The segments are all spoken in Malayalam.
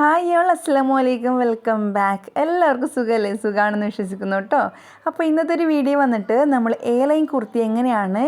ഹായ് യോൾ അസ്സാം വലൈക്കും വെൽക്കം ബാക്ക് എല്ലാവർക്കും സുഖമല്ലേ സുഖമാണെന്ന് വിശ്വസിക്കുന്നു കേട്ടോ. അപ്പോൾ ഇന്നത്തെ ഒരു വീഡിയോ വന്നിട്ട് നമ്മൾ എ ലൈൻ കുർത്തി എങ്ങനെയാണ്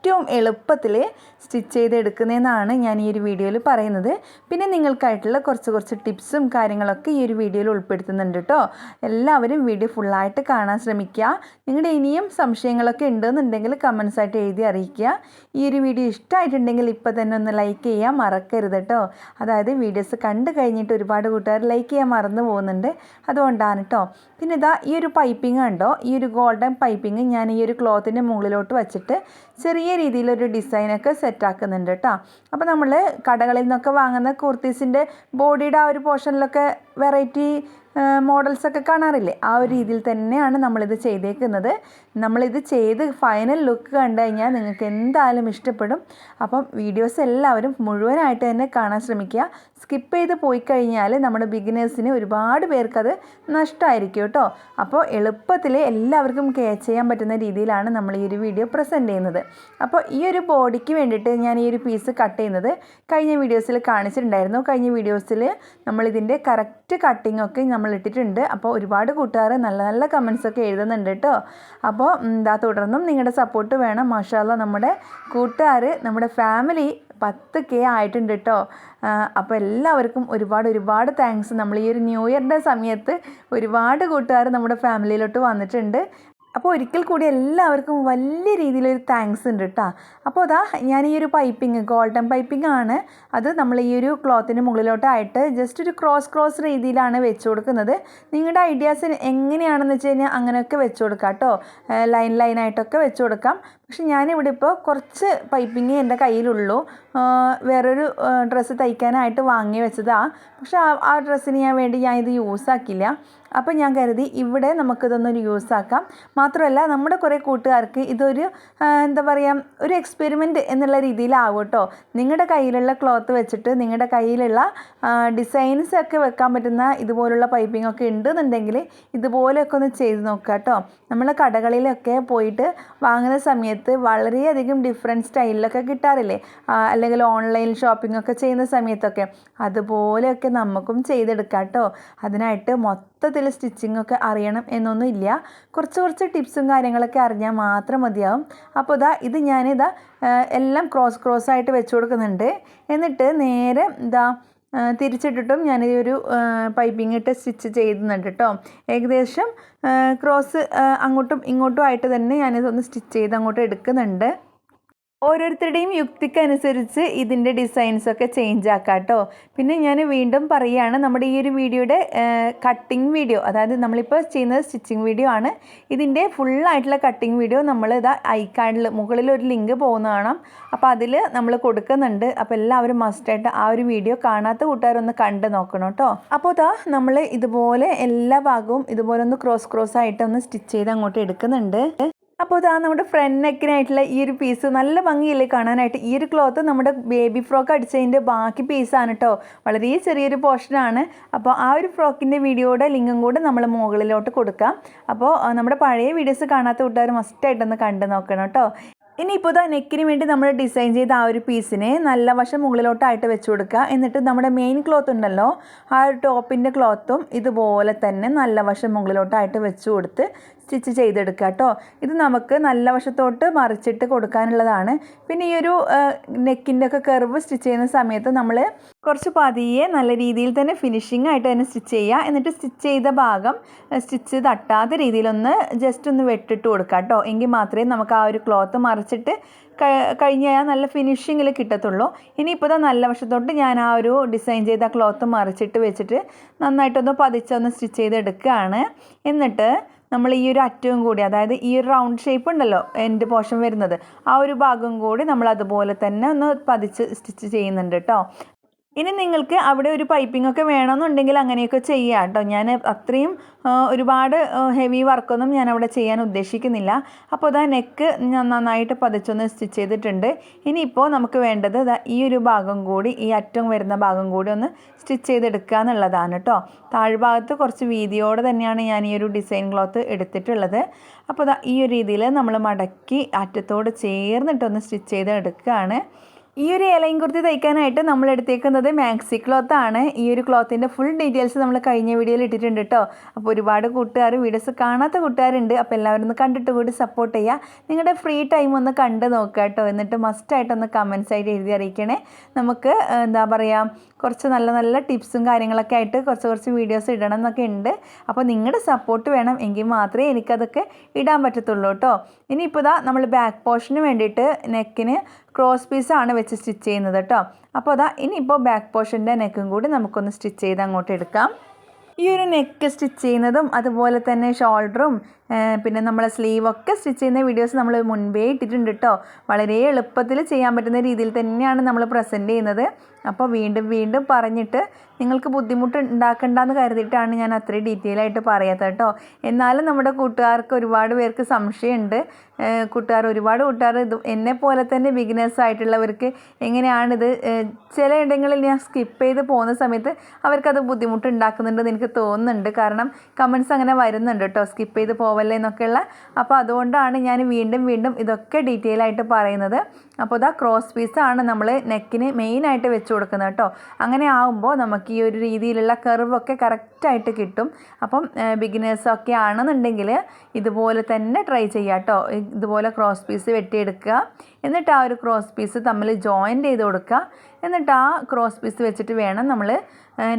ഏറ്റവും എളുപ്പത്തിൽ സ്റ്റിച്ച് ചെയ്തെടുക്കുന്നതെന്നാണ് ഞാൻ ഈ ഒരു വീഡിയോയിൽ പറയുന്നത്. പിന്നെ നിങ്ങൾക്കായിട്ടുള്ള കുറച്ച് കുറച്ച് ടിപ്സും കാര്യങ്ങളൊക്കെ ഈ ഒരു വീഡിയോയിൽ ഉൾപ്പെടുത്തുന്നുണ്ട് കേട്ടോ. എല്ലാവരും വീഡിയോ ഫുള്ളായിട്ട് കാണാൻ ശ്രമിക്കുക. നിങ്ങളുടെ ഇനിയും സംശയങ്ങളൊക്കെ ഉണ്ടെന്നുണ്ടെങ്കിൽ കമൻസ് ആയിട്ട് എഴുതി അറിയിക്കുക. ഈ ഒരു വീഡിയോ ഇഷ്ടമായിട്ടുണ്ടെങ്കിൽ ഇപ്പോൾ തന്നെ ഒന്ന് ലൈക്ക് ചെയ്യാൻ മറക്കരുത് കേട്ടോ. അതായത് വീഡിയോസ് കണ്ടു കഴിഞ്ഞിട്ട് ഒരുപാട് കൂട്ടുകാർ ലൈക്ക് ചെയ്യാൻ മറന്നു പോകുന്നുണ്ട്. അതുകൊണ്ടാണ് കേട്ടോ. പിന്നെ ഇതാ ഈ ഒരു പൈപ്പിംഗ് കണ്ടോ? ഈ ഒരു ഗോൾഡൻ പൈപ്പിംഗ് ഞാൻ ഈ ഒരു ക്ലോത്തിന്റെ മുകളിലോട്ട് വെച്ചിട്ട് ചെറിയ രീതിയിലൊരു ഡിസൈനൊക്കെ സെറ്റാക്കുന്നുണ്ട് കേട്ടോ അപ്പോൾ നമ്മൾ കടകളിൽ നിന്നൊക്കെ വാങ്ങുന്ന കുർത്തീസിന്റെ ബോഡിയുടെ ആ ഒരു പോർഷനിലൊക്കെ വെറൈറ്റി മോഡൽസ് ഒക്കെ കാണാറില്ലേ? ആ ഒരു രീതിയിൽ തന്നെയാണ് നമ്മളിത് ചെയ്തേക്കുന്നത്. നമ്മളിത് ചെയ്ത് ഫൈനൽ ലുക്ക് കണ്ടു കഴിഞ്ഞാൽ നിങ്ങൾക്ക് എന്തായാലും ഇഷ്ടപ്പെടും. അപ്പം വീഡിയോസ് എല്ലാവരും മുഴുവനായിട്ട് തന്നെ കാണാൻ ശ്രമിക്കുക. സ്കിപ്പ് ചെയ്ത് പോയി കഴിഞ്ഞാൽ നമ്മുടെ ബിഗിനേഴ്സിന് ഒരുപാട് പേർക്കത് നഷ്ടമായിരിക്കും കേട്ടോ. അപ്പോൾ എളുപ്പത്തിൽ എല്ലാവർക്കും ക്യാച്ച് ചെയ്യാൻ പറ്റുന്ന രീതിയിലാണ് നമ്മൾ ഈ ഒരു വീഡിയോ പ്രസന്റ് ചെയ്യുന്നത്. അപ്പോൾ ഈ ഒരു ബോഡിക്ക് വേണ്ടിയിട്ട് ഞാൻ ഈ ഒരു പീസ് കട്ട് ചെയ്യുന്നത് കഴിഞ്ഞ വീഡിയോസിൽ കാണിച്ചിട്ടുണ്ടായിരുന്നു. കഴിഞ്ഞ വീഡിയോസിൽ നമ്മളിതിന്റെ കറക്റ്റ് കട്ടിങ്ങൊക്കെ നമ്മൾ ഇട്ടിട്ടുണ്ട് അപ്പോൾ ഒരുപാട് കൂട്ടുകാർ നല്ല നല്ല കമൻസ് ഒക്കെ എഴുതുന്നുണ്ട് കേട്ടോ. അപ്പോൾ എന്താ തുടർന്നും നിങ്ങളുടെ സപ്പോർട്ട് വേണം. മാഷാല്ല നമ്മുടെ കൂട്ടുകാർ നമ്മുടെ ഫാമിലി പത്ത് കെ ആയിട്ടുണ്ട് കേട്ടോ. അപ്പോൾ എല്ലാവർക്കും ഒരുപാട് ഒരുപാട് താങ്ക്സ് നമ്മൾ ഈ ഒരു ന്യൂ ഇയറിന്റെ സമയത്ത് ഒരുപാട് കൂട്ടുകാർ നമ്മുടെ ഫാമിലിയിലോട്ട് വന്നിട്ടുണ്ട്. അപ്പോൾ ഒരിക്കൽ കൂടി എല്ലാവർക്കും വലിയ രീതിയിലൊരു താങ്ക്സ് ഉണ്ട് കേട്ടോ അപ്പോൾ അതാ ഞാൻ ഈ ഒരു പൈപ്പിംഗ് ഗോൾഡൻ പൈപ്പിംഗ് ആണ്. അത് നമ്മൾ ഈ ഒരു ക്ലോത്തിന് മുകളിലോട്ടായിട്ട് ജസ്റ്റ് ഒരു ക്രോസ് ക്രോസ് രീതിയിലാണ് വെച്ച് കൊടുക്കുന്നത്. നിങ്ങളുടെ ഐഡിയാസ് എങ്ങനെയാണെന്ന് വെച്ച് കഴിഞ്ഞാൽ അങ്ങനെയൊക്കെ വെച്ച് കൊടുക്കാം കേട്ടോ ലൈൻ ലൈനായിട്ടൊക്കെ വെച്ച് കൊടുക്കാം. പക്ഷെ ഞാനിവിടെ ഇപ്പോൾ കുറച്ച് പൈപ്പിംഗ് എന്റെ കയ്യിലുള്ളൂ. വേറൊരു ഡ്രസ്സ് തയ്ക്കാനായിട്ട് വാങ്ങി വെച്ചതാണ് പക്ഷെ ആ ആ ഡ്രസ്സിന് ഞാൻ വേണ്ടി ഞാൻ ഇത് യൂസ് ആക്കില്ല അപ്പോൾ ഞാൻ കരുതി ഇവിടെ നമുക്കിതൊന്നൊരു യൂസ് ആക്കാം. മാത്രമല്ല നമ്മുടെ കുറേ കൂട്ടുകാർക്ക് ഇതൊരു എന്താ പറയുക ഒരു എക്സ്പെരിമെന്റ് എന്നുള്ള രീതിയിലാവും കേട്ടോ. നിങ്ങളുടെ കയ്യിലുള്ള ക്ലോത്ത് വെച്ചിട്ട് നിങ്ങളുടെ കയ്യിലുള്ള ഡിസൈൻസ് ഒക്കെ വെക്കാൻ പറ്റുന്ന ഇതുപോലുള്ള പൈപ്പിംഗ് ഒക്കെ ഉണ്ടെന്നുണ്ടെങ്കിൽ ഇതുപോലെയൊക്കെ ഒന്ന് ചെയ്ത് നോക്കുക കേട്ടോ. നമ്മൾ കടകളിലൊക്കെ പോയിട്ട് വാങ്ങുന്ന സമയത്ത് വളരെയധികം ഡിഫറെന്റ് സ്റ്റൈലിലൊക്കെ കിട്ടാറില്ലേ? അല്ലെങ്കിൽ ഓൺലൈൻ ഷോപ്പിംഗ് ഒക്കെ ചെയ്യുന്ന സമയത്തൊക്കെ. അതുപോലെയൊക്കെ നമുക്കും ചെയ്തെടുക്കാം കേട്ടോ. അതിനായിട്ട് മൊത്തത്തിൽ സ്റ്റിച്ചിങ് ഒക്കെ അറിയണം എന്നൊന്നുമില്ല. കുറച്ച് കുറച്ച് ടിപ്സും കാര്യങ്ങളൊക്കെ അറിഞ്ഞാൽ മാത്രം മതിയാവും. അപ്പോൾ ഇതാ ഇത് ഞാനിതാ എല്ലാം ക്രോസ് ക്രോസ് ആയിട്ട് വെച്ച് കൊടുക്കുന്നുണ്ട്. എന്നിട്ട് നേരെ ഇതാ തിരിച്ചിട്ടിട്ടും ഞാൻ ഈ ഒരു പൈപ്പിംഗ് ഇട്ട് സ്റ്റിച്ച് ചെയ്യുന്നുണ്ട് കേട്ടോ ഏകദേശം ക്രോസ് അങ്ങോട്ടും ഇങ്ങോട്ടും ആയിട്ട് തന്നെ ഞാനിതൊന്ന് സ്റ്റിച്ച് ചെയ്ത് അങ്ങോട്ട് എടുക്കുന്നുണ്ട്. ഓരോരുത്തരുടെയും യുക്തിക്കനുസരിച്ച് ഇതിന്റെ ഡിസൈൻസൊക്കെ ചേഞ്ച് ആക്കാം കേട്ടോ പിന്നെ ഞാൻ വീണ്ടും പറയുകയാണ് നമ്മുടെ ഈ ഒരു വീഡിയോയുടെ കട്ടിങ് വീഡിയോ അതായത് നമ്മളിപ്പോൾ ചെയ്യുന്നത് സ്റ്റിച്ചിങ് വീഡിയോ ആണ്. ഇതിന്റെ ഫുള്ളായിട്ടുള്ള കട്ടിങ് വീഡിയോ നമ്മൾ ഇതാ ഐക്കാർഡിൽ മുകളിൽ ഒരു ലിങ്ക് പോകുന്ന കാണാം. അപ്പോൾ അതിൽ നമ്മൾ കൊടുക്കുന്നുണ്ട്. അപ്പോൾ എല്ലാവരും മസ്റ്റായിട്ട് ആ ഒരു വീഡിയോ കാണാത്ത കൂട്ടുകാരൊന്ന് കണ്ട് നോക്കണം കേട്ടോ. അപ്പോൾ ഇതാ നമ്മൾ ഇതുപോലെ എല്ലാ ഭാഗവും ഇതുപോലെ ഒന്ന് ക്രോസ് ക്രോസ് ആയിട്ട് ഒന്ന് സ്റ്റിച്ച് ചെയ്ത് അങ്ങോട്ട് എടുക്കുന്നുണ്ട്. അപ്പോൾ ഇതാ നമ്മുടെ ഫ്രണ്ട് നെക്കിനായിട്ടുള്ള ഈ ഒരു പീസ് നല്ല ഭംഗിയില്ലേ കാണാനായിട്ട്. ഈ ഒരു ക്ലോത്ത് നമ്മുടെ ബേബി ഫ്രോക്ക് അടിച്ചതിന്റെ ബാക്കി പീസാണ് കേട്ടോ വളരെ ചെറിയൊരു പോർഷനാണ് അപ്പോൾ ആ ഒരു ഫ്രോക്കിന്റെ വീഡിയോയുടെ ലിങ്കും കൂടെ നമ്മൾ മുകളിലോട്ട് കൊടുക്കാം. അപ്പോൾ നമ്മുടെ പഴയ വീഡിയോസ് കാണാത്ത കൂട്ടുകാർ മസ്റ്റായിട്ടൊന്ന് കണ്ടു നോക്കണം കേട്ടോ ഇനിയിപ്പോൾ ഇതാ നെക്കിന് വേണ്ടി നമ്മൾ ഡിസൈൻ ചെയ്ത ആ ഒരു പീസിനെ നല്ല വശം മുകളിലോട്ടായിട്ട് വെച്ച് കൊടുക്കുക. എന്നിട്ട് നമ്മുടെ മെയിൻ ക്ലോത്ത് ഉണ്ടല്ലോ ആ ഒരു ടോപ്പിന്റെ ക്ലോത്തും ഇതുപോലെ തന്നെ നല്ല വശം മുകളിലോട്ടായിട്ട് വെച്ച് കൊടുത്ത് സ്റ്റിച്ച് ചെയ്തെടുക്കുക കേട്ടോ. ഇത് നമുക്ക് നല്ല വശത്തോട്ട് മറിച്ചിട്ട് കൊടുക്കാനുള്ളതാണ്. പിന്നെ ഈ ഒരു നെക്കിന്റെ ഒക്കെ കർവ് സ്റ്റിച്ച് ചെയ്യുന്ന സമയത്ത് നമ്മൾ കുറച്ച് പതിയെ നല്ല രീതിയിൽ തന്നെ ഫിനിഷിംഗ് ആയിട്ട് തന്നെ സ്റ്റിച്ച് ചെയ്യുക. എന്നിട്ട് സ്റ്റിച്ച് ചെയ്ത ഭാഗം സ്റ്റിച്ച് തട്ടാത്ത രീതിയിലൊന്ന് ജസ്റ്റ് ഒന്ന് വെട്ടിട്ട് കൊടുക്കുക കേട്ടോ. എങ്കിൽ മാത്രമേ നമുക്ക് ആ ഒരു ക്ലോത്ത് മറിച്ചിട്ട് കഴിഞ്ഞ് കഴിഞ്ഞാൽ നല്ല ഫിനിഷിങ്ങിൽ കിട്ടത്തുള്ളൂ. ഇനിയിപ്പോൾ നല്ല വശത്തോട്ട് ഞാൻ ആ ഒരു ഡിസൈൻ ചെയ്ത ക്ലോത്ത് മറിച്ചിട്ട് വെച്ചിട്ട് നന്നായിട്ടൊന്ന് പതിച്ചൊന്ന് സ്റ്റിച്ച് ചെയ്തെടുക്കുകയാണ്. എന്നിട്ട് നമ്മൾ ഈ ഒരു അറ്റവും കൂടി അതായത് ഈ ഒരു റൗണ്ട് ഷേപ്പ് ഉണ്ടല്ലോ എന്റെ പോർഷൻ വരുന്നത് ആ ഒരു ഭാഗം കൂടി നമ്മൾ അതുപോലെ തന്നെ ഒന്ന് പതിച്ച് സ്റ്റിച്ച് ചെയ്യുന്നുണ്ട് കേട്ടോ ഇനി നിങ്ങൾക്ക് അവിടെ ഒരു പൈപ്പിംഗ് ഒക്കെ വേണമെന്നുണ്ടെങ്കിൽ അങ്ങനെയൊക്കെ ചെയ്യാം കേട്ടോ. ഞാൻ അത്രയും ഒരുപാട് ഹെവി വർക്കൊന്നും ഞാൻ അവിടെ ചെയ്യാൻ ഉദ്ദേശിക്കുന്നില്ല. അപ്പോൾ അതാ നെക്ക് ഞാൻ നന്നായിട്ട് പതിച്ചൊന്ന് സ്റ്റിച്ച് ചെയ്തിട്ടുണ്ട്. ഇനിയിപ്പോൾ നമുക്ക് വേണ്ടത് ഈ ഒരു ഭാഗം കൂടി ഈ അറ്റം വരുന്ന ഭാഗം കൂടി ഒന്ന് സ്റ്റിച്ച് ചെയ്തെടുക്കുക എന്നുള്ളതാണ് കേട്ടോ. താഴ്ഭാഗത്ത് കുറച്ച് വീതിയോടെ തന്നെയാണ് ഞാൻ ഈ ഒരു ഡിസൈൻ ക്ലോത്ത് എടുത്തിട്ടുള്ളത്. അപ്പോൾ ഈ ഒരു രീതിയിൽ നമ്മൾ മടക്കി അറ്റത്തോട് ചേർന്നിട്ടൊന്ന് സ്റ്റിച്ച് ചെയ്ത് എടുക്കുകയാണ് ഈ ഒരു ഇലയും കുർത്തി തയ്ക്കാനായിട്ട് നമ്മൾ എടുത്തേക്കുന്നത് മാക്സി ക്ലോത്ത് ആണ്. ഈ ഒരു ക്ലോത്തിന്റെ ഫുൾ ഡീറ്റെയിൽസ് നമ്മൾ കഴിഞ്ഞ വീഡിയോയിൽ ഇട്ടിട്ടുണ്ട് കേട്ടോ അപ്പോൾ ഒരുപാട് കൂട്ടുകാർ വീഡിയോസ് കാണാത്ത കൂട്ടുകാരുണ്ട്. അപ്പോൾ എല്ലാവരും ഒന്ന് കണ്ടിട്ട് കൂടി സപ്പോർട്ട് ചെയ്യുക നിങ്ങളുടെ ഫ്രീ ടൈം ഒന്ന് കണ്ട് നോക്കുക കേട്ടോ എന്നിട്ട് മസ്റ്റായിട്ടൊന്ന് കമൻസ് ആയിട്ട് എഴുതി അറിയിക്കണേ. നമുക്ക് എന്താ പറയുക കുറച്ച് നല്ല നല്ല ടിപ്സും കാര്യങ്ങളൊക്കെ ആയിട്ട് കുറച്ച് കുറച്ച് വീഡിയോസ് ഇടണം എന്നൊക്കെ ഉണ്ട്. അപ്പോൾ നിങ്ങളുടെ സപ്പോർട്ട് വേണം എങ്കിൽ മാത്രമേ എനിക്കതൊക്കെ ഇടാൻ പറ്റത്തുള്ളൂ കേട്ടോ. ഇനിയിപ്പോൾ ഇതാ നമ്മൾ ബാക്ക് പോർഷന് വേണ്ടിയിട്ട് നെക്കിന് ക്രോസ് പീസാണ് വെച്ച് സ്റ്റിച്ച് ചെയ്യുന്നത് കേട്ടോ. അപ്പോൾ അതാ ഇനിയിപ്പോൾ ബാക്ക് പോർഷന്റെ നെക്കും കൂടി നമുക്കൊന്ന് സ്റ്റിച്ച് ചെയ്ത് അങ്ങോട്ട് എടുക്കാം. ഈ ഒരു നെക്ക് സ്റ്റിച്ച് ചെയ്യുന്നതും അതുപോലെ തന്നെ ഷോൾഡറും പിന്നെ നമ്മളെ സ്ലീവൊക്കെ സ്റ്റിച്ച് ചെയ്യുന്ന വീഡിയോസ് നമ്മൾ മുൻപേ ഇട്ടിട്ടുണ്ട് കേട്ടോ വളരെ എളുപ്പത്തിൽ ചെയ്യാൻ പറ്റുന്ന രീതിയിൽ തന്നെയാണ് നമ്മൾ പ്രസന്റ് ചെയ്യുന്നത്. അപ്പോൾ വീണ്ടും വീണ്ടും പറഞ്ഞിട്ട് നിങ്ങൾക്ക് ബുദ്ധിമുട്ട് ഉണ്ടാക്കണ്ടെന്ന് കരുതിയിട്ടാണ് ഞാൻ അത്രയും ഡീറ്റെയിൽ ആയിട്ട് പറയാത്തത് കേട്ടോ എന്നാലും നമ്മുടെ കൂട്ടുകാർക്ക് ഒരുപാട് പേർക്ക് സംശയമുണ്ട്. കൂട്ടുകാർ ഒരുപാട് കൂട്ടുകാർ ഇത് എന്നെ പോലെ തന്നെ ബിഗിനേഴ്സ് ആയിട്ടുള്ളവർക്ക് എങ്ങനെയാണിത്? ചില ഇടങ്ങളിൽ ഞാൻ സ്കിപ്പ് ചെയ്ത് പോകുന്ന സമയത്ത് അവർക്കത് ബുദ്ധിമുട്ട് ഉണ്ടാക്കുന്നുണ്ടെന്ന് എനിക്ക് തോന്നുന്നുണ്ട്. കാരണം കമൻസ് അങ്ങനെ വരുന്നുണ്ട് കേട്ടോ സ്കിപ്പ് ചെയ്ത് പോവല്ലേ എന്നൊക്കെയുള്ള. അപ്പോൾ അതുകൊണ്ടാണ് ഞാൻ വീണ്ടും വീണ്ടും ഇതൊക്കെ ഡീറ്റെയിൽ ആയിട്ട് പറയുന്നത്. അപ്പോൾ ഇതാ ക്രോസ് പീസാണ് നമ്മൾ നെക്കിന് മെയിനായിട്ട് വെച്ച് കൊടുക്കുന്നത് കേട്ടോ. അങ്ങനെ ആവുമ്പോൾ നമുക്ക് ഈ ഒരു രീതിയിലുള്ള കർവൊക്കെ കറക്റ്റായിട്ട് കിട്ടും. അപ്പം ബിഗിനേഴ്സൊക്കെ ആണെന്നുണ്ടെങ്കിൽ ഇതുപോലെ തന്നെ ട്രൈ ചെയ്യുക കേട്ടോ. ഇതുപോലെ ക്രോസ് പീസ് വെട്ടിയെടുക്കുക. എന്നിട്ട് ആ ഒരു ക്രോസ് പീസ് തമ്മിൽ ജോയിന്റ് ചെയ്ത് കൊടുക്കുക. എന്നിട്ട് ആ ക്രോസ് പീസ് വെച്ചിട്ട് വേണം നമ്മൾ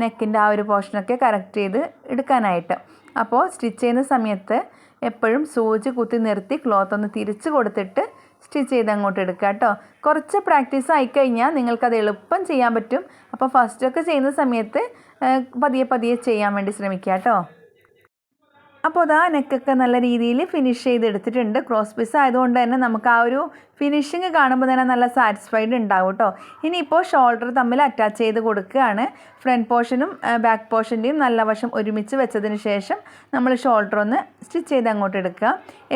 നെക്കിന്റെ ആ ഒരു പോർഷനൊക്കെ കറക്റ്റ് ചെയ്ത് എടുക്കാനായിട്ട്. അപ്പോൾ സ്റ്റിച്ച് ചെയ്യുന്ന സമയത്ത് എപ്പോഴും സൂചി കുത്തി നിർത്തി ക്ലോത്ത് ഒന്ന് തിരിച്ച് കൊടുത്തിട്ട് സ്റ്റിച്ച് ചെയ്ത് അങ്ങോട്ട് എടുക്കുക കേട്ടോ. കുറച്ച് പ്രാക്ടീസ് ആയിക്കഴിഞ്ഞാൽ നിങ്ങൾക്കത് എളുപ്പം ചെയ്യാൻ പറ്റും. അപ്പോൾ ഫസ്റ്റൊക്കെ ചെയ്യുന്ന സമയത്ത് പതിയെ പതിയെ ചെയ്യാൻ വേണ്ടി ശ്രമിക്കുക കേട്ടോ. അപ്പോൾ അതാ നെക്കൊക്കെ നല്ല രീതിയിൽ ഫിനിഷ് ചെയ്തെടുത്തിട്ടുണ്ട്. ക്രോസ് പീസ് ആയതുകൊണ്ട് തന്നെ നമുക്ക് ആ ഒരു ഫിനിഷിങ് കാണുമ്പോൾ തന്നെ നല്ല സാറ്റിസ്ഫൈഡ് ഉണ്ടാവും കേട്ടോ. ഇനിയിപ്പോൾ ഷോൾഡർ തമ്മിൽ അറ്റാച്ച് ചെയ്ത് കൊടുക്കുകയാണ്. ഫ്രണ്ട് പോർഷനും ബാക്ക് പോർഷന്റെയും നല്ല വശം ഒരുമിച്ച് വെച്ചതിന് ശേഷം നമ്മൾ ഷോൾഡർ ഒന്ന് സ്റ്റിച്ച് ചെയ്ത് അങ്ങോട്ട് എടുക്കുക.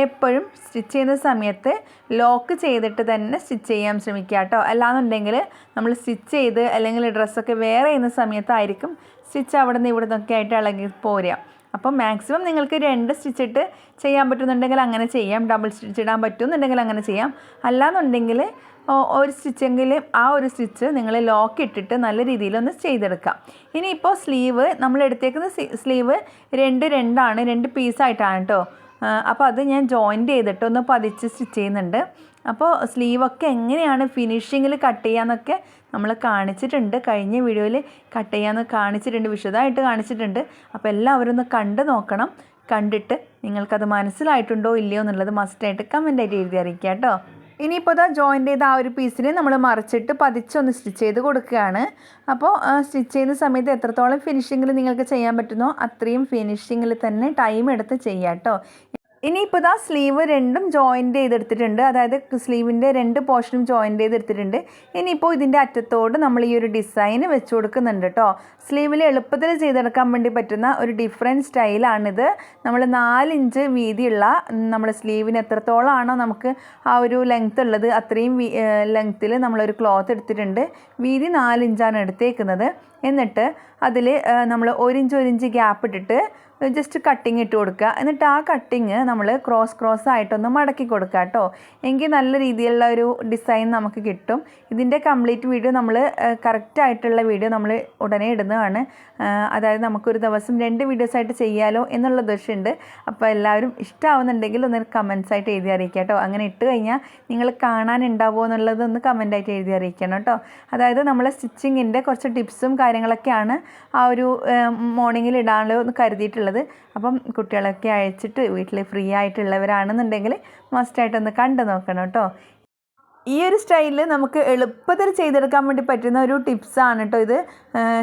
എപ്പോഴും സ്റ്റിച്ച് ചെയ്യുന്ന സമയത്ത് ലോക്ക് ചെയ്തിട്ട് തന്നെ സ്റ്റിച്ച് ചെയ്യാൻ ശ്രമിക്കുക കേട്ടോ. അല്ലാന്നുണ്ടെങ്കിൽ നമ്മൾ സ്റ്റിച്ച് ചെയ്ത് അല്ലെങ്കിൽ ഡ്രസ്സൊക്കെ വേറെ ചെയ്യുന്ന സമയത്തായിരിക്കും സ്റ്റിച്ച് അവിടെ നിന്ന് ഇവിടെ നിന്നൊക്കെ ആയിട്ട് ഇളകി പോരുക. അപ്പം മാക്സിമം നിങ്ങൾക്ക് രണ്ട് സ്റ്റിച്ച് ഇട്ട് ചെയ്യാൻ പറ്റുന്നുണ്ടെങ്കിൽ അങ്ങനെ ചെയ്യാം. ഡബിൾ സ്റ്റിച്ച് ഇടാൻ പറ്റുന്നുണ്ടെങ്കിൽ അങ്ങനെ ചെയ്യാം. അല്ലാന്നുണ്ടെങ്കിൽ ഒരു സ്റ്റിച്ചെങ്കിലും ആ ഒരു സ്റ്റിച്ച് നിങ്ങൾ ലോക്ക് ഇട്ടിട്ട് നല്ല രീതിയിലൊന്ന് ചെയ്തെടുക്കാം. ഇനിയിപ്പോൾ സ്ലീവ് നമ്മൾ എടുത്തേക്കുന്ന സ്ലീവ് രണ്ട് രണ്ടാണ് രണ്ട് പീസായിട്ടാണ് കേട്ടോ അപ്പോൾ അത് ഞാൻ ജോയിന്റ് ചെയ്തിട്ട് ഒന്ന് പതിച്ച് സ്റ്റിച്ച് ചെയ്യുന്നുണ്ട്. അപ്പോൾ സ്ലീവൊക്കെ എങ്ങനെയാണ് ഫിനിഷിങ്ങിൽ കട്ട് ചെയ്യാമെന്നൊക്കെ നമ്മൾ കാണിച്ചിട്ടുണ്ട്. കഴിഞ്ഞ വീഡിയോയിൽ കട്ട് ചെയ്യാമെന്ന് കാണിച്ചിട്ടുണ്ട് വിശദമായിട്ട് കാണിച്ചിട്ടുണ്ട്. അപ്പോൾ എല്ലാവരും ഒന്ന് കണ്ട് നോക്കണം. കണ്ടിട്ട് നിങ്ങൾക്കത് മനസ്സിലായിട്ടുണ്ടോ ഇല്ലയോ എന്നുള്ളത് മസ്റ്റായിട്ട് കമന്റായിട്ട് എഴുതി അറിയിക്കുക കേട്ടോ. ഇനിയിപ്പോൾ ഇതാ ജോയിന്റ് ചെയ്ത ആ ഒരു പീസിനെ നമ്മൾ മറിച്ചിട്ട് പതിച്ചൊന്ന് സ്റ്റിച്ച് ചെയ്ത് കൊടുക്കുകയാണ്. അപ്പോൾ സ്റ്റിച്ച് ചെയ്യുന്ന സമയത്ത് എത്രത്തോളം ഫിനിഷിങ്ങിൽ നിങ്ങൾക്ക് ചെയ്യാൻ പറ്റുന്നോ അത്രയും ഫിനിഷിങ്ങിൽ തന്നെ ടൈം എടുത്ത് ചെയ്യാം കേട്ടോ. ഇനിയിപ്പോൾ ഇതാ സ്ലീവ് രണ്ടും ജോയിന്റ് ചെയ്തെടുത്തിട്ടുണ്ട്. അതായത് സ്ലീവിന്റെ രണ്ട് പോർഷനും ജോയിന്റ് ചെയ്തെടുത്തിട്ടുണ്ട്. ഇനിയിപ്പോൾ ഇതിന്റെ അറ്റത്തോട് നമ്മൾ ഈ ഒരു ഡിസൈൻ വെച്ച് കൊടുക്കുന്നുണ്ട് കേട്ടോ സ്ലീവിൽ എളുപ്പത്തിൽ ചെയ്തെടുക്കാൻ വേണ്ടി പറ്റുന്ന ഒരു ഡിഫറെന്റ് സ്റ്റൈലാണിത് നമ്മൾ നാലിഞ്ച് വീതിയുള്ള നമ്മൾ സ്ലീവിന് എത്രത്തോളമാണോ നമുക്ക് ആ ഒരു ലെങ്ത് ഉള്ളത് അത്രയും ലെങ്ത്തിൽ നമ്മളൊരു ക്ലോത്ത് എടുത്തിട്ടുണ്ട്. വീതി നാലിഞ്ചാണ് എടുത്തേക്കുന്നത്. എന്നിട്ട് അതിൽ നമ്മൾ ഒരിഞ്ച് ഒരിഞ്ച് ഗ്യാപ്പ് ഇട്ടിട്ട് ജസ്റ്റ് കട്ടിങ് ഇട്ട് കൊടുക്കുക. എന്നിട്ട് ആ കട്ടിങ് നമ്മൾ ക്രോസ് ക്രോസ് ആയിട്ടൊന്ന് മടക്കി കൊടുക്കുക കേട്ടോ. എങ്കിൽ നല്ല രീതിയിലുള്ള ഒരു ഡിസൈൻ നമുക്ക് കിട്ടും. ഇതിന്റെ കംപ്ലീറ്റ് വീഡിയോ നമ്മൾ കറക്റ്റായിട്ടുള്ള വീഡിയോ നമ്മൾ ഉടനെ ഇടുന്നതാണ്. അതായത് നമുക്കൊരു ദിവസം രണ്ട് വീഡിയോസായിട്ട് ചെയ്യാലോ എന്നുള്ള ഉദ്ദേശമുണ്ട് അപ്പോൾ എല്ലാവരും ഇഷ്ടമാവുന്നുണ്ടെങ്കിൽ ഒന്ന് കമൻസ് ആയിട്ട് എഴുതി അറിയിക്കുക കേട്ടോ. അങ്ങനെ ഇട്ട് കഴിഞ്ഞാൽ നിങ്ങൾ കാണാനുണ്ടാവുമോ എന്നുള്ളത് ഒന്ന് കമന്റായിട്ട് എഴുതി അറിയിക്കണം കേട്ടോ. അതായത് നമ്മൾ സ്റ്റിച്ചിങ്ങിന്റെ കുറച്ച് ടിപ്സും കാര്യങ്ങളൊക്കെയാണ് ആ ഒരു മോർണിംഗിൽ ഇടാനുള്ള ഒന്ന് കരുതിയിട്ടുള്ളത്. അപ്പം കുട്ടികളൊക്കെ അയച്ചിട്ട് വീട്ടിൽ ഫ്രീ ആയിട്ടുള്ളവരാണെന്നുണ്ടെങ്കിൽ മസ്റ്റായിട്ടൊന്ന് കണ്ടു നോക്കണം കേട്ടോ. ഈ ഒരു സ്റ്റൈലിൽ നമുക്ക് എളുപ്പത്തിൽ ചെയ്തെടുക്കാൻ വേണ്ടി പറ്റുന്ന ഒരു ടിപ്സാണ് കേട്ടോ ഇത്.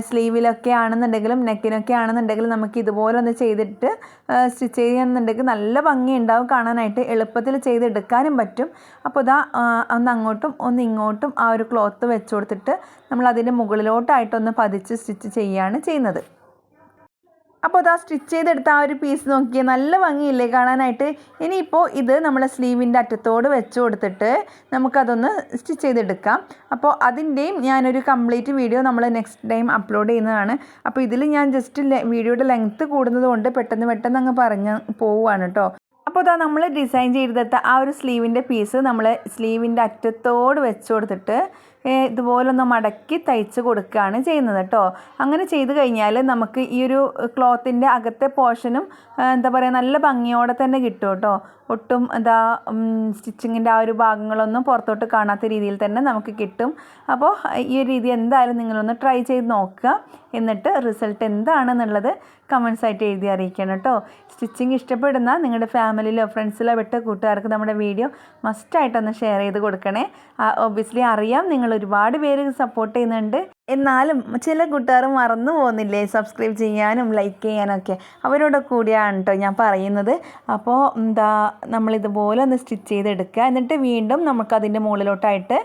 സ്ലീവിലൊക്കെ ആണെന്നുണ്ടെങ്കിലും നെക്കിനൊക്കെ ആണെന്നുണ്ടെങ്കിലും നമുക്ക് ഇതുപോലെ ഒന്ന് ചെയ്തിട്ട് സ്റ്റിച്ച് ചെയ്യുന്നുണ്ടെങ്കിൽ നല്ല ഭംഗി ഉണ്ടാവും കാണാനായിട്ട് എളുപ്പത്തിൽ ചെയ്തെടുക്കാനും പറ്റും. അപ്പോൾ ഇതാ ഒന്ന് അങ്ങോട്ടും ഒന്ന് ഇങ്ങോട്ടും ആ ഒരു ക്ലോത്ത് വെച്ച് കൊടുത്തിട്ട് നമ്മൾ അതിന്റെ മുകളിലോട്ടായിട്ടൊന്ന് പതിച്ച് സ്റ്റിച്ച് ചെയ്യുകയാണ് ചെയ്യുന്നത്. അപ്പോൾ അതാ സ്റ്റിച്ച് ചെയ്തെടുത്ത ആ ഒരു പീസ് നോക്കിയാൽ നല്ല ഭംഗിയില്ലേ കാണാനായിട്ട്? ഇനിയിപ്പോൾ ഇത് നമ്മളെ സ്ലീവിന്റെ അറ്റത്തോട് വെച്ച് കൊടുത്തിട്ട് നമുക്കതൊന്ന് സ്റ്റിച്ച് ചെയ്തെടുക്കാം. അപ്പോൾ അതിന്റെയും ഞാനൊരു കംപ്ലീറ്റ് വീഡിയോ നമ്മൾ നെക്സ്റ്റ് ടൈം അപ്ലോഡ് ചെയ്യുന്നതാണ്. അപ്പോൾ ഇതിൽ ഞാൻ ജസ്റ്റ് വീഡിയോയുടെ ലെങ്ത്ത് കൂടുന്നത് കൊണ്ട് പെട്ടെന്ന് പെട്ടെന്ന് അങ്ങ് പറഞ്ഞ് പോവുകയാണ് കേട്ടോ അപ്പോൾ ഇതാ നമ്മൾ ഡിസൈൻ ചെയ്തെടുത്ത ആ ഒരു സ്ലീവിന്റെ പീസ് നമ്മൾ സ്ലീവിന്റെ അറ്റത്തോട് വെച്ച് കൊടുത്തിട്ട് ഇതുപോലൊന്ന് മടക്കി തയ്ച്ച് കൊടുക്കുകയാണ് ചെയ്യുന്നത് കേട്ടോ. അങ്ങനെ ചെയ്ത് കഴിഞ്ഞാൽ നമുക്ക് ഈ ഒരു ക്ലോത്തിന്റെ അകത്തെ പോർഷനും എന്താ പറയുക നല്ല ഭംഗിയോടെ തന്നെ കിട്ടും കേട്ടോ. ഒട്ടും എന്താ സ്റ്റിച്ചിങ്ങിന്റെ ആ ഒരു ഭാഗങ്ങളൊന്നും പുറത്തോട്ട് കാണാത്ത രീതിയിൽ തന്നെ നമുക്ക് കിട്ടും. അപ്പോൾ ഈ ഒരു രീതി എന്തായാലും നിങ്ങളൊന്ന് ട്രൈ ചെയ്ത് നോക്കുക. എന്നിട്ട് റിസൾട്ട് എന്താണെന്നുള്ളത് കമൻസ് ആയിട്ട് എഴുതി അറിയിക്കണം കേട്ടോ. സ്റ്റിച്ചിങ് ഇഷ്ടപ്പെടുന്ന നിങ്ങളുടെ ഫാമിലിയിലോ ഫ്രണ്ട്സിലോ വിട്ട കൂട്ടുകാർക്ക് നമ്മുടെ വീഡിയോ മസ്റ്റായിട്ടൊന്ന് ഷെയർ ചെയ്ത് കൊടുക്കണേ. ഒബ്വിയസ്ലി അറിയാം നിങ്ങൾ ഒരുപാട് പേര് സപ്പോർട്ട് ചെയ്യുന്നുണ്ട്. എന്നാലും ചില കൂട്ടുകാർ മറന്നു പോകുന്നില്ലേ? സബ്സ്ക്രൈബ് ചെയ്യാനും ലൈക്ക് ചെയ്യാനും ഒക്കെ അവരോട് കൂടിയാണ് കേട്ടോ ഞാൻ പറയുന്നത്. അപ്പോൾ എന്താ നമ്മളിതുപോലെ ഒന്ന് സ്റ്റിച്ച് ചെയ്തെടുക്കുക. എന്നിട്ട് വീണ്ടും നമുക്കതിന്റെ മുകളിലോട്ടായിട്ട്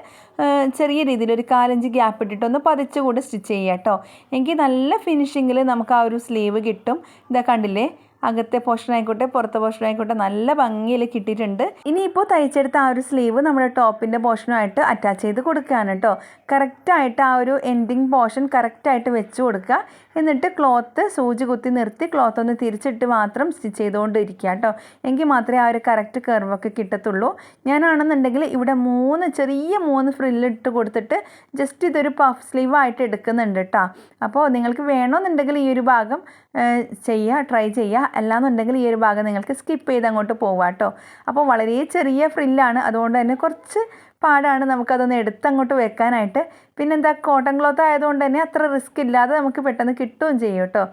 ചെറിയ രീതിയിൽ ഒരു കാലഞ്ച് ഗ്യാപ്പ് ഇട്ടിട്ടൊന്ന് പതിച്ചുകൂടി പതിച്ച് സ്റ്റിച്ച് ചെയ്യുക കേട്ടോ എനിക്ക് നല്ല ഫിനിഷിങ്ങിൽ നമുക്ക് ആ ഒരു സ്ലീവ് കിട്ടും. ഇതാ കണ്ടില്ലേ? അകത്തെ പോർഷൻ ആയിക്കോട്ടെ പുറത്തെ പോർഷൻ ആയിക്കോട്ടെ നല്ല ഭംഗിയിൽ കിട്ടിയിട്ടുണ്ട്. ഇനിയിപ്പോൾ തയ്ച്ചെടുത്ത ആ ഒരു സ്ലീവ് നമ്മുടെ ടോപ്പിന്റെ പോർഷനുമായിട്ട് അറ്റാച്ച് ചെയ്ത് കൊടുക്കുകയാണ് കേട്ടോ കറക്റ്റായിട്ട് ആ ഒരു എൻഡിങ് പോർഷൻ കറക്റ്റായിട്ട് വെച്ച് കൊടുക്കുക. എന്നിട്ട് ക്ലോത്ത് സൂചി കുത്തി നിർത്തി ക്ലോത്ത് ഒന്ന് തിരിച്ചിട്ട് മാത്രം സ്റ്റിച്ച് ചെയ്തുകൊണ്ടിരിക്കുക കേട്ടോ എങ്കിൽ മാത്രമേ ആ ഒരു കറക്റ്റ് കർവൊക്കെ കിട്ടത്തുള്ളൂ. ഞാനാണെന്നുണ്ടെങ്കിൽ ഇവിടെ മൂന്ന് ചെറിയ മൂന്ന് ഫ്രില്ലിട്ട് കൊടുത്തിട്ട് ജസ്റ്റ് ഇതൊരു പഫ് സ്ലീവ് ആയിട്ട് എടുക്കുന്നുണ്ട് കേട്ടോ അപ്പോൾ നിങ്ങൾക്ക് വേണമെന്നുണ്ടെങ്കിൽ ഈ ഒരു ഭാഗം ചെയ്യുക ട്രൈ ചെയ്യുക അല്ലാന്നുണ്ടെങ്കിൽ ഈ ഒരു ഭാഗം നിങ്ങൾക്ക് സ്കിപ്പ് ചെയ്ത് അങ്ങോട്ട് പോവുക കേട്ടോ അപ്പോൾ വളരെ ചെറിയ ഫ്രില്ലാണ് അതുകൊണ്ട് തന്നെ കുറച്ച് പാടാണ് നമുക്കതൊന്ന് എടുത്തങ്ങോട്ട് വെക്കാനായിട്ട്. പിന്നെന്താ കോട്ടൺ ക്ലോത്ത് ആയതുകൊണ്ട് തന്നെ അത്ര റിസ്ക് ഇല്ലാതെ നമുക്ക് പെട്ടെന്ന് കിട്ടുകയും ചെയ്യും കേട്ടോ.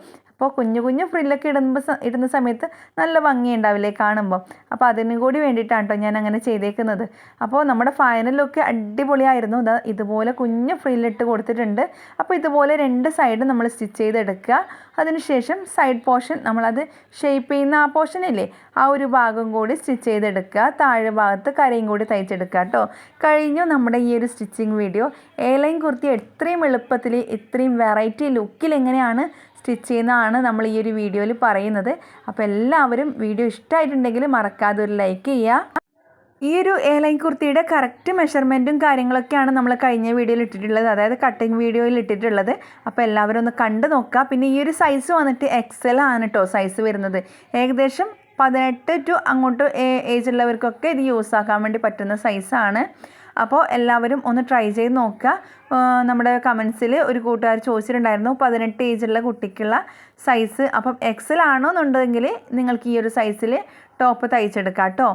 അപ്പോൾ കുഞ്ഞു കുഞ്ഞു ഫ്രില്ലൊക്കെ ഇടുമ്പോൾ ഇടുന്ന സമയത്ത് നല്ല ഭംഗിയുണ്ടാവില്ലേ കാണുമ്പോൾ അപ്പോൾ അതിനും കൂടി വേണ്ടിയിട്ടാണ് കേട്ടോ ഞാൻ അങ്ങനെ ചെയ്തേക്കുന്നത്. അപ്പോൾ നമ്മുടെ ഫൈനൽ ലുക്ക് അടിപൊളിയായിരുന്നു. ഇതാ ഇതുപോലെ കുഞ്ഞു ഫ്രില്ലിട്ട് കൊടുത്തിട്ടുണ്ട്. അപ്പോൾ ഇതുപോലെ രണ്ട് സൈഡും നമ്മൾ സ്റ്റിച്ച് ചെയ്തെടുക്കുക. അതിനുശേഷം സൈഡ് പോർഷൻ നമ്മളത് ഷേപ്പ് ചെയ്യുന്ന ആ പോർഷൻ ഇല്ലേ ആ ഒരു ഭാഗം കൂടി സ്റ്റിച്ച് ചെയ്തെടുക്കുക. താഴെ ഭാഗത്ത് കരയും കൂടി തയ്ച്ചെടുക്കുക കേട്ടോ. കഴിഞ്ഞു നമ്മുടെ ഈ ഒരു സ്റ്റിച്ചിങ് വീഡിയോ ഏലൈൻ കുർത്തി എത്രയും എളുപ്പത്തിൽ ഇത്രയും വെറൈറ്റി ലുക്കിൽ എങ്ങനെയാണ് സ്റ്റിച്ച് ചെയ്യുന്നതാണ് നമ്മൾ ഈ ഒരു വീഡിയോയിൽ പറയുന്നത്. അപ്പോൾ എല്ലാവരും വീഡിയോ ഇഷ്ടമായിട്ടുണ്ടെങ്കിൽ മറക്കാതെ ഒരു ലൈക്ക് ചെയ്യുക ഈ ഒരു എയർലൈൻ കുർത്തിയുടെ കറക്റ്റ് മെഷർമെന്റും കാര്യങ്ങളൊക്കെയാണ് നമ്മൾ കഴിഞ്ഞ വീഡിയോയിൽ ഇട്ടിട്ടുള്ളത്. അതായത് കട്ടിങ് വീഡിയോയിൽ ഇട്ടിട്ടുള്ളത്. അപ്പോൾ എല്ലാവരും ഒന്ന് കണ്ടു നോക്കുക പിന്നെ ഈ ഒരു സൈസ് വന്നിട്ട് എക്സൽ ആണ് കേട്ടോ സൈസ് വരുന്നത്. ഏകദേശം പതിനെട്ട് ടു അങ്ങോട്ട് ഏജ് ഉള്ളവർക്കൊക്കെ ഇത് യൂസ് ആക്കാൻ വേണ്ടി പറ്റുന്ന സൈസാണ് അപ്പോൾ എല്ലാവരും ഒന്ന് ട്രൈ ചെയ്ത് നോക്കുക. നമ്മുടെ കമൻസിൽ ഒരു കൂട്ടുകാർ ചോദിച്ചിട്ടുണ്ടായിരുന്നു പതിനെട്ട് ഏജുള്ള കുട്ടിക്കുള്ള സൈസ് അപ്പം എക്സൽ ആണോ എന്നുണ്ടെങ്കിൽ നിങ്ങൾക്ക് ഈ ഒരു സൈസിൽ ടോപ്പ് തയ്ച്ചെടുക്കാം കേട്ടോ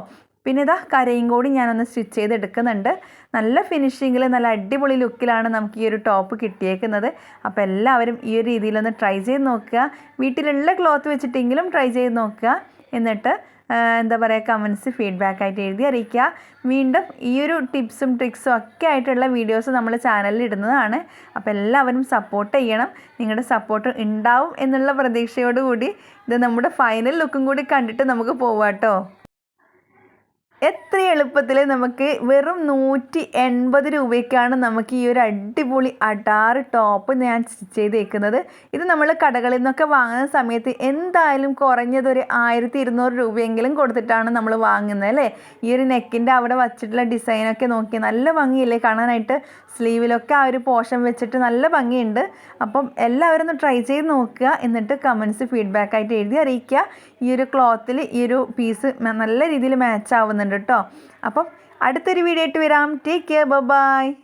പിന്നെ ഇതാ കരയും കൂടി ഞാനൊന്ന് സ്റ്റിച്ച് ചെയ്ത് എടുക്കുന്നുണ്ട്. നല്ല ഫിനിഷിങ്ങിൽ നല്ല അടിപൊളി ലുക്കിലാണ് നമുക്ക് ഈ ഒരു ടോപ്പ് കിട്ടിയേക്കുന്നത്. അപ്പോൾ എല്ലാവരും ഈ ഒരു രീതിയിലൊന്ന് ട്രൈ ചെയ്ത് നോക്കുക. വീട്ടിലുള്ള ക്ലോത്ത് വെച്ചിട്ടെങ്കിലും ട്രൈ ചെയ്ത് നോക്കുക. എന്നിട്ട് എന്താ പറയുക കമൻസ് ഫീഡ്ബാക്കായിട്ട് എഴുതി അറിയിക്കുക. വീണ്ടും ഈ ഒരു ടിപ്സും ട്രിക്സും ഒക്കെ ആയിട്ടുള്ള വീഡിയോസ് നമ്മൾ ചാനലിൽ ഇടുന്നതാണ്. അപ്പോൾ എല്ലാവരും സപ്പോർട്ട് ചെയ്യണം. നിങ്ങളുടെ സപ്പോർട്ട് ഉണ്ടാവും എന്നുള്ള പ്രതീക്ഷയോടുകൂടി ഇത് നമ്മുടെ ഫൈനൽ ലുക്കും കൂടി കണ്ടിട്ട് നമുക്ക് പോവാം കേട്ടോ എത്ര എളുപ്പത്തിൽ നമുക്ക് വെറും നൂറ്റി എൺപത് രൂപയ്ക്കാണ് നമുക്ക് ഈ ഒരു അടിപൊളി അടാറ് ടോപ്പ് ഞാൻ സ്റ്റിച്ച് ചെയ്തേക്കുന്നത്. ഇത് നമ്മൾ കടകളിൽ നിന്നൊക്കെ വാങ്ങുന്ന സമയത്ത് എന്തായാലും കുറഞ്ഞത് ഒരു ആയിരത്തി ഇരുന്നൂറ് രൂപയെങ്കിലും കൊടുത്തിട്ടാണ് നമ്മൾ വാങ്ങുന്നത് അല്ലേ? ഈ ഒരു നെക്കിന്റെ അവിടെ വച്ചിട്ടുള്ള ഡിസൈനൊക്കെ നോക്കി നല്ല ഭംഗിയില്ലേ കാണാനായിട്ട്? സ്ലീവിലൊക്കെ ആ ഒരു പോർഷൻ വെച്ചിട്ട് നല്ല ഭംഗിയുണ്ട്. അപ്പം എല്ലാവരും ഒന്ന് ട്രൈ ചെയ്ത് നോക്കുക. എന്നിട്ട് കമൻസ് ഫീഡ്ബാക്കായിട്ട് എഴുതി അറിയിക്കുക. ഈ ഒരു ക്ലോത്തിൽ ഈ ഒരു പീസ് നല്ല രീതിയിൽ മാച്ച് ആവുന്നുണ്ട്. കേട്ടോ. അപ്പം അടുത്തൊരു വീഡിയോ ആയിട്ട് വരാം. Take care bye